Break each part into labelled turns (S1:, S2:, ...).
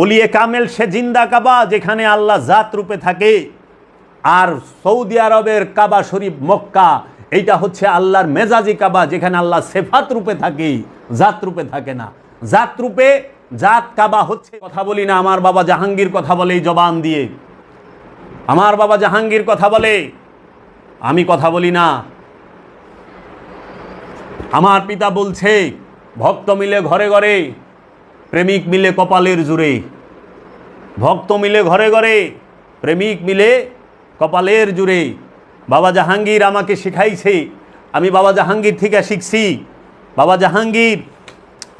S1: ওলিয়ে কামেল, সে জিন্দা কাবা যেখানে আল্লাহ জাত রূপে থাকে। আর সৌদি আরবের কাবা শরীফ মক্কা, এইটা হচ্ছে আল্লাহর মেজাজি কাবা যেখানে আল্লাহ সেফাত রূপে থাকে, জাত রূপে থাকে না। জাত রূপে, জাত কাবা হচ্ছে কথা বলি না, আমার বাবা জাহাঙ্গীর কথা বলে এই জবান দিয়ে। আমার বাবা জাহাঙ্গীর কথা বলে, আমি কথা বলি না। আমার পিতা বলছে, ভক্ত মিলে ঘরে ঘরে প্রেমিক মিলে কপালের জুড়ে ভক্ত মিলে ঘরে ঘরে, প্রেমিক মিলে কপালের জুড়ে বাবা জাহাঙ্গীর আমাকে শিখাইছে, আমি বাবা জাহাঙ্গীর থেকে শিখছি। বাবা জাহাঙ্গীর,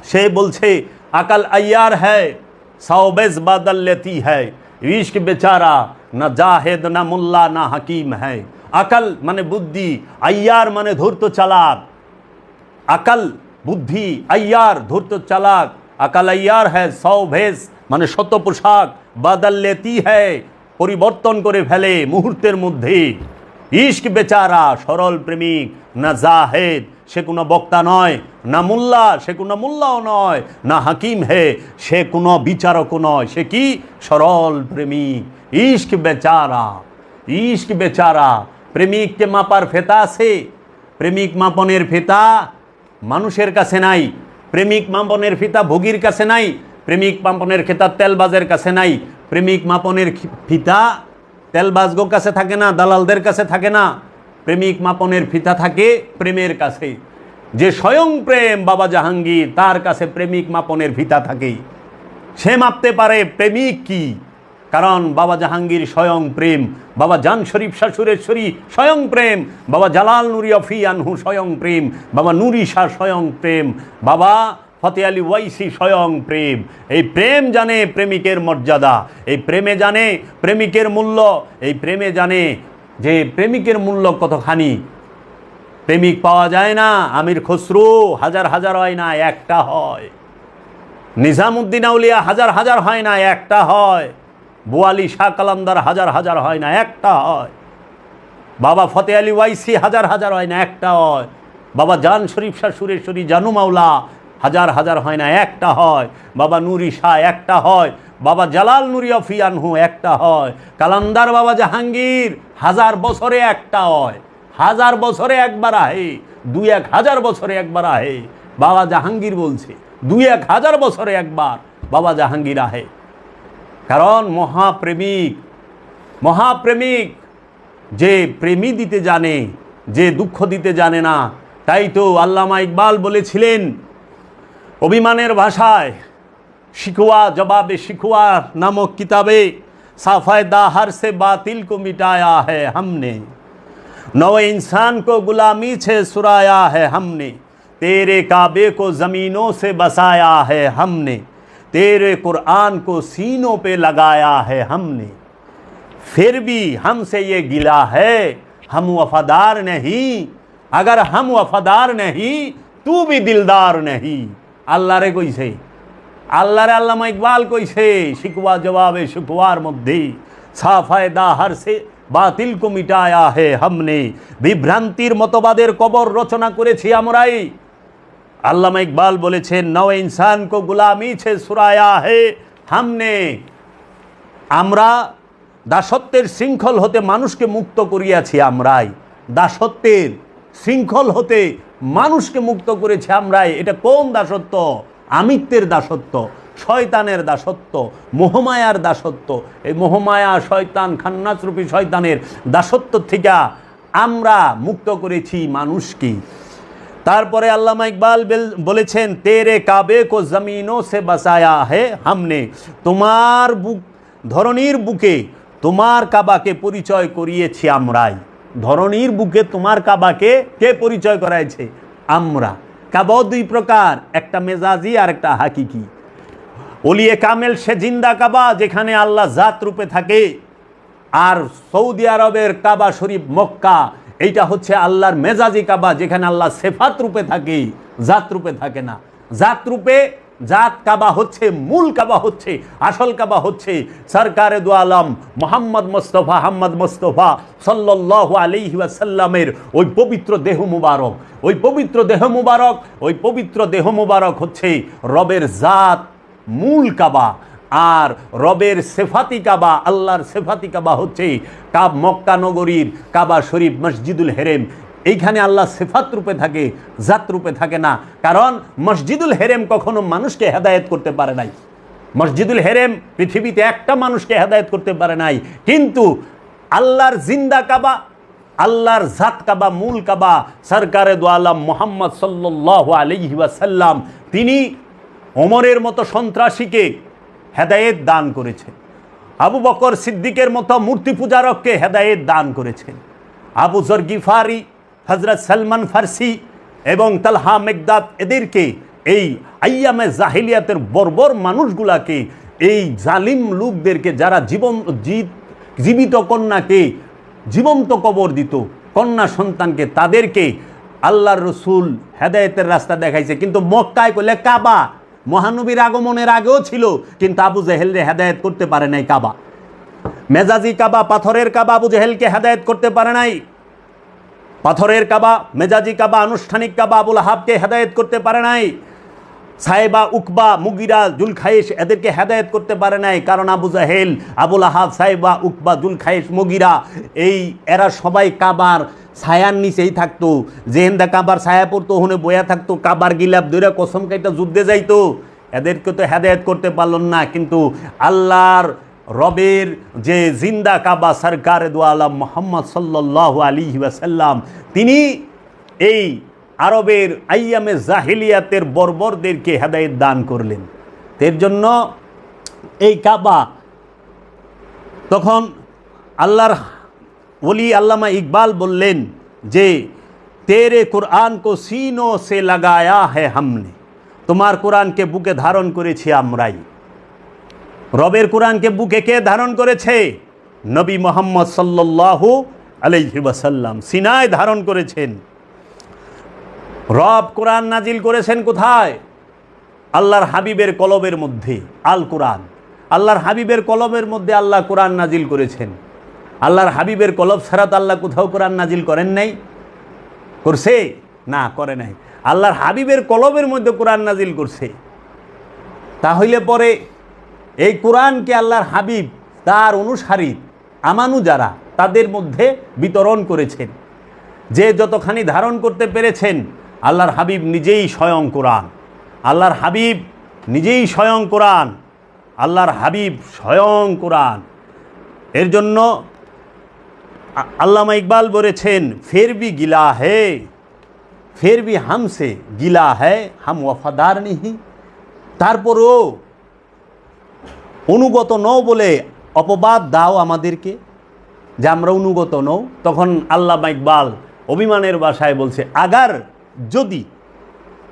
S1: সে বলছে, আকাল আয়ার হ্যায় সাওবেজ বাদল লেতি হ্যায়। ইश्क বেচারা, না জাহেদ, না মোল্লা, না হাকিম হ্যায়। আকাল মানে বুদ্ধি আয়ার মানে ধূর্ত চালাক। আকাল বুদ্ধি আয়ার ধূর্ত চালাক। আকাল আয়ার হ্যায় সৌ ভেস মানে শত পোশাক বাদল লেতি হ্যায়, পরিবর্তন করে ফেলে মুহূর্তের মধ্যে। ইশক বেচারা, সরল প্রেমিক, না জাহেদ, সে কোনো বক্তা নয়, না মোল্লা, সে কোনো মোল্লাও নয়, না হাকিম হে, সে কোনো বিচারকও নয়, সে কি? সরল প্রেমিক। ইশক বেচারা ইশক বেচারা, প্রেমিককে মাপার ফেতা আছে, প্রেমিক মাপনের ফেতা মানুষের কাছে নাই। প্রেমিক মাপনের ফিতা ভোগীর কাছে নাই, প্রেমিক মাপনের খেতা তেলবাজের কাছে নাই, প্রেমিক মাপনের ফিতা তেলবাজগোর কাছে থাকে না, দালালদের কাছে থাকে না, প্রেমিক মাপনের ফিতা থাকে প্রেমের কাছে। যে স্বয়ং প্রেম বাবা জাহাঙ্গীর, তার কাছে প্রেমিক মাপনের ফিতা থাকে সে মাপতে পারে প্রেমিক কি? কারণ বাবা জাহাঙ্গীর স্বয়ং প্রেম, বাবা জান শরীফ শাশুরেশ্বরী স্বয়ং প্রেম, বাবা জালাল নুরি অফি আনহু স্বয়ং প্রেম, বাবা নুরি শাহ স্বয়ং প্রেম, বাবা ফতে আলী ওয়াইসি স্বয়ং প্রেম। এই প্রেম জানে প্রেমিকের মর্যাদা, এই প্রেমে জানে প্রেমিকের মূল্য, এই প্রেমে জানে যে প্রেমিকের মূল্য কতখানি। প্রেমিক পাওয়া যায় না, আমির খসরু হাজার হাজার হয় না, একটা হয়। নিজামুদ্দিন আউলিয়া হাজার হাজার হয় না, একটা হয়। বুয়ালি শাহ কালান্দার হাজার হাজার হয় না, একটা হয়। বাবা ফতে আলী ওয়াইসি হাজার হাজার হয় না, একটা হয়। বাবা জান শরীফ শাহ সুরেশ্বরী জানু মাওলা হাজার হাজার হয় না, একটা হয়। বাবা নুরি শাহ, একটা হয়। বাবা জালাল নুরি অফিয়ানহু একটা হয়। কালান্দার বাবা জাহাঙ্গীর, হাজার বছরে একটা হয়। হাজার বছরে একবার আহে, দুই এক হাজার বছরে একবার আহে। বাবা জাহাঙ্গীর বলছে, দুই এক হাজার বছরে একবার বাবা জাহাঙ্গীর আহে। কারণ মহাপ্রেমিক মহাপ্রেমিক যে প্রেমী দিতে জানে যে দুঃখ দিতে জানে না তাই তো আল্লামা ইকবাল বলেছিলেন অভিমানের ভাষায় শিখুয়া জবাবে শিখুয়া নামক কিতাবে সাফায় দাহার से बातिल को मिटाया है हमने नव इंसान को गुलामी से सुराया है हमने तेरे काबे को ज़मीनों से बसाया है हमने तेरे कुरान को सीनों पे लगाया है हमने फिर भी हमसे ये गिला है हम वफादार नहीं अगर हम वफादार नहीं तू भी दिलदार नहीं আল্লাহ রে কইছে আল্লাহ রে আল্লামা ইকবাল কইছে শিকওয়া জবাবে শিকওয়ার মধ্যে সাফায় দাহার সে বাতিল কো মিটায়া হে হামনে বিভ্রান্তির মতবাদের কবর রচনা করেছি আমরাই আল্লামা ইকবাল বলেছেন, নও ইনসান কো গুলামি ছে সুরায়া হে। হামনে আমরা দাসত্বের শৃঙ্খল হতে মানুষকে মুক্ত করিয়াছি আমরাই। দাসত্বের শৃঙ্খল হতে মানুষকে মুক্ত করেছি আমরাই। এটা কোন দাসত্ব? আমিত্বের দাসত্ব, শয়তানের দাসত্ব, মোহমায়ার দাসত্ব। এই মোহমায়া, শয়তান খান্নাসরূপী শয়তানের দাসত্ব থেকে আমরা মুক্ত করেছি মানুষকে তারপরে আল্লামা ইকবাল বেল- বলেছেন, তেরে কাবে কো জমিনও সে বাসায়া হে হামনে। তোমার বুক ধরনীর বুকে তোমার কাবাকে পরিচয় করিয়েছি আমরাই। ধরনীর বুকে তোমার কাবাকে কে পরিচয় করাইছে? আমরা। কাবাও দুই প্রকার, একটা মেজাজি আর একটা হাকিকি। ওলিয়ে কামেল, সে জিন্দা কাবা যেখানে আল্লাহ জাত রূপে থাকে। আর সৌদি আরবের কাবা শরীফ মক্কা এইটা হচ্ছে আল্লাহর মেজাজি কাবা, যেখানে আল্লাহ সেফাত রূপে থাকে, জাত রূপে থাকে না। জাত রূপে, জাত কাবা হচ্ছে, মূল কাবা হচ্ছে, আসল কাবা হচ্ছে সরকারে দু আলম মোহাম্মদ মোস্তফা, হাম্মদ মোস্তফা সাল্লাহ আলিহি ওয়াসাল্লামের ওই পবিত্র দেহ মুবারক। ওই পবিত্র দেহ মুবারক, ওই পবিত্র দেহ মুবারক হচ্ছে রবের জাত মূল কাবা। আর রবের সেফাতি কাবা, আল্লাহর সেফাতি কাবা হচ্ছে কাব মক্কা নগরীর কাবা শরীফ মসজিদুল হেরেম। এইখানে আল্লাহ সেফাত রূপে থাকে, জাত রূপে থাকে না। কারণ মসজিদুল হেরেম কখনো মানুষকে হেদায়েত করতে পারে নাই। মসজিদুল হেরেম পৃথিবীতে একটা মানুষকে হেদায়েত করতে পারে নাই। কিন্তু আল্লাহর জিন্দা কাবা, আল্লাহর জাত কাবা, মূল কাবা, সরকারে দোয়ালাম মোহাম্মদ সাল্লাহ আলহি তিনি ওমরের মতো সন্ত্রাসীকে হেদায়েত দান করেছেন আবু বকর সিদ্দিকের মতো মূর্তি পূজারককে হেদায়েত দান করেছেন আবু জর গিফারি হজরত সালমান ফার্সি এবং তালহা মেঘদাদ এদেরকে এই আইয়ামে জাহিলিয়াতের বর্বর মানুষগুলাকে, এই জালিম লোকদেরকে যারা জীবন জীবিত কন্যাকে জীবন্ত কবর দিত, কন্যা সন্তানকে তাদেরকে আল্লাহর রসুল হেদায়েতের রাস্তা দেখাইছে। কিন্তু মক্কায় করলে কাবা মহানবীর আগমনের আগেও ছিল, কিন্তু আবু জেহেলরে হেদায়েত করতে পারে নাই কাবা। মেজাজি কাবা, পাথরের কাবা আবু জেহেলকে হেদায়ত করতে পারে নাই। পাথরের কাবা, মেজাজি কাবা, আনুষ্ঠানিক কাবা আবুল হাবকে হেদায়ত করতে পারে নাই। সাহেবা উকবা, মুগিরা, জুলখাইশ এদেরকে হেদায়েত করতে পারে নাই, কারণ আবু জাহেল, আবুল আহাব, সাহেবা উকবা, জুলখাইশ, মুগিরা, এই এরা সবাই কাবার ছায়ার নিচেই থাকতো। জেহেন্দা কাবার ছায়া পড়তো, ওখানে বয়া থাকতো, কাবার গিলাপ দৈরা কসম কাইটা যুদ্ধে যাইতো। এদেরকে তো হেদায়েত করতে পারল না, কিন্তু আল্লাহর রবের যে জিন্দা কাবা সরকার দোয়ালাম মোহাম্মদ সাল্লাহ আলী ওয়াসাল্লাম, তিনি এই আরবের আইয়ামে জাহিলিয়াতের বর্বরদেরকে হেদায়েত দান করলেন। এর জন্য এই কাবা তখন আল্লাহর ওলি আল্লামা ইকবাল বললেন যে, তেরে কোরআন কো সিনো সে লাগায়া হ্যাঁ হামনে। তোমার কোরআনকে বুকে ধারণ করেছি আমরাই। রবের কোরআনকে বুকে কে ধারণ করেছে? নবী মোহাম্মদ সাল্লাহু আলহি সিনায় ধারণ করেছেন। রব কোরআন নাজিল করেছেন কোথায়? আল্লাহর হাবিবের কলবের মধ্যে, আল কোরআন। আল্লাহর হাবিবের কলবের মধ্যে আল্লাহ কোরআন নাজিল করেছেন। আল্লাহর হাবিবের কলব ছাড়া তো আল্লাহ কোথাও কোরআন নাজিল করেন নাই। করছে? না, করে নাই। আল্লাহর হাবিবের কলবের মধ্যে কোরআন নাজিল করছে। তাহলে পরে এই কোরআনকে আল্লাহর হাবিব তার অনুসারী, আমানু যারা, তাদের মধ্যে বিতরণ করেছেন। যে যতখানি ধারণ করতে পেরেছেন, আল্লাহর হাবিব নিজেই স্বয়ং কোরআন। আল্লাহর হাবিব নিজেই স্বয়ং কোরআন। আল্লাহর হাবিব স্বয়ং কোরআন। এর জন্য আল্লামা ইকবাল বলেছেন ফের বি গিলা হে ফের বি হামসে গিলা হ্যায় হাম ওয়াফাদার নিহি। তারপরও অনুগত নও বলে অপবাদ দাও আমাদেরকে, যে আমরা অনুগত নও। তখন আল্লাহ ইকবাল অভিমানের বাসায় বলছে, আগার যদি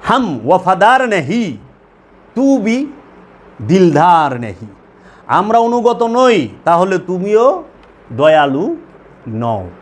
S1: হাম ওয়াফাদার নেহি তু বি দিলদার নেহি। আমরা অনুগত নই, তাহলে তুমিও দয়ালু নও